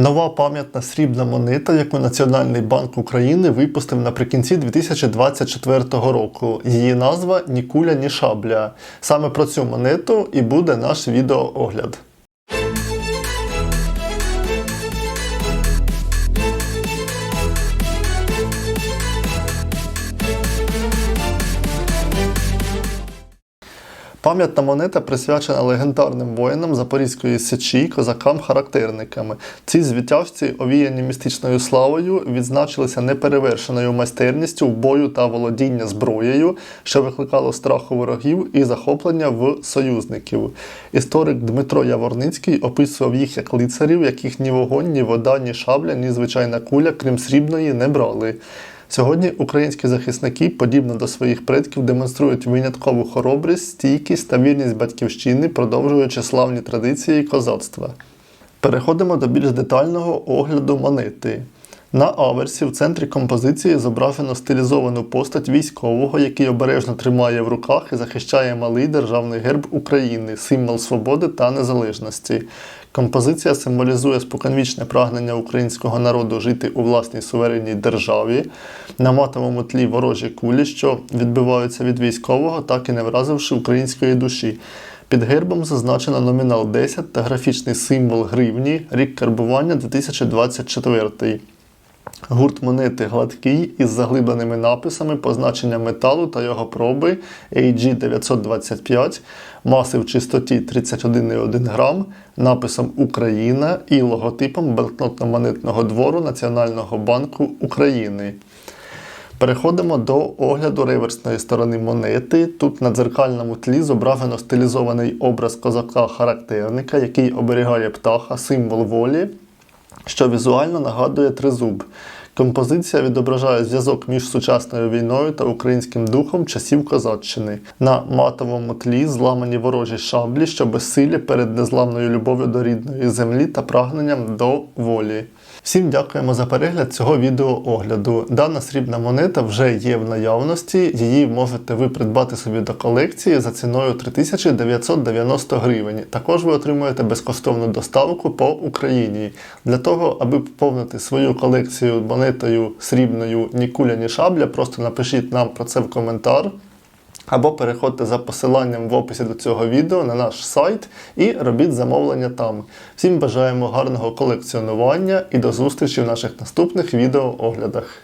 Нова пам'ятна срібна монета, яку Національний банк України випустив наприкінці 2024 року. Її назва ні куля, ні шабля. Саме про цю монету і буде наш відеоогляд. Пам'ятна монета присвячена легендарним воїнам Запорізької сечі, козакам-характерниками. Ці звитязці, овіяні містичною славою, відзначилися неперевершеною майстерністю в бою та володіння зброєю, що викликало страх у ворогів і захоплення в союзників. Історик Дмитро Яворницький описував їх як лицарів, яких ні вогонь, ні вода, ні шабля, ні звичайна куля, крім срібної, не брали. Сьогодні українські захисники, подібно до своїх предків, демонструють виняткову хоробрість, стійкість та вірність батьківщини, продовжуючи славні традиції козацтва. Переходимо до більш детального огляду монети. На аверсі в центрі композиції зображено стилізовану постать військового, який обережно тримає в руках і захищає малий державний герб України, символ свободи та незалежності. Композиція символізує споконвічне прагнення українського народу жити у власній суверенній державі. На матовому тлі ворожі кулі, що відбиваються від військового, так і не вразивши української душі. Під гербом зазначено номінал 10 та графічний символ гривні, рік карбування 2024. Гурт монети гладкий із заглибленими написами, позначення металу та його проби AG925, маси в чистоті 31,1 грам, написом Україна і логотипом банкнотно-монетного двору Національного банку України. Переходимо до огляду реверсної сторони монети. Тут на дзеркальному тлі зображено стилізований образ козака-характерника, який оберігає птаха, символ волі, що візуально нагадує тризуб. Композиція відображає зв'язок між сучасною війною та українським духом часів козаччини. На матовому тлі зламані ворожі шаблі, що безсилі перед незламною любов'ю до рідної землі та прагненням до волі. Всім дякуємо за перегляд цього відеоогляду. Дана срібна монета вже є в наявності. Її можете ви придбати собі до колекції за ціною 3990 гривень. Також ви отримуєте безкоштовну доставку по Україні. Для того, аби поповнити свою колекцію монетою срібною ні куля, ні шабля, просто напишіть нам про це в коментар. Або переходьте за посиланням в описі до цього відео на наш сайт і робіть замовлення там. Всім бажаємо гарного колекціонування і до зустрічі в наших наступних відеооглядах.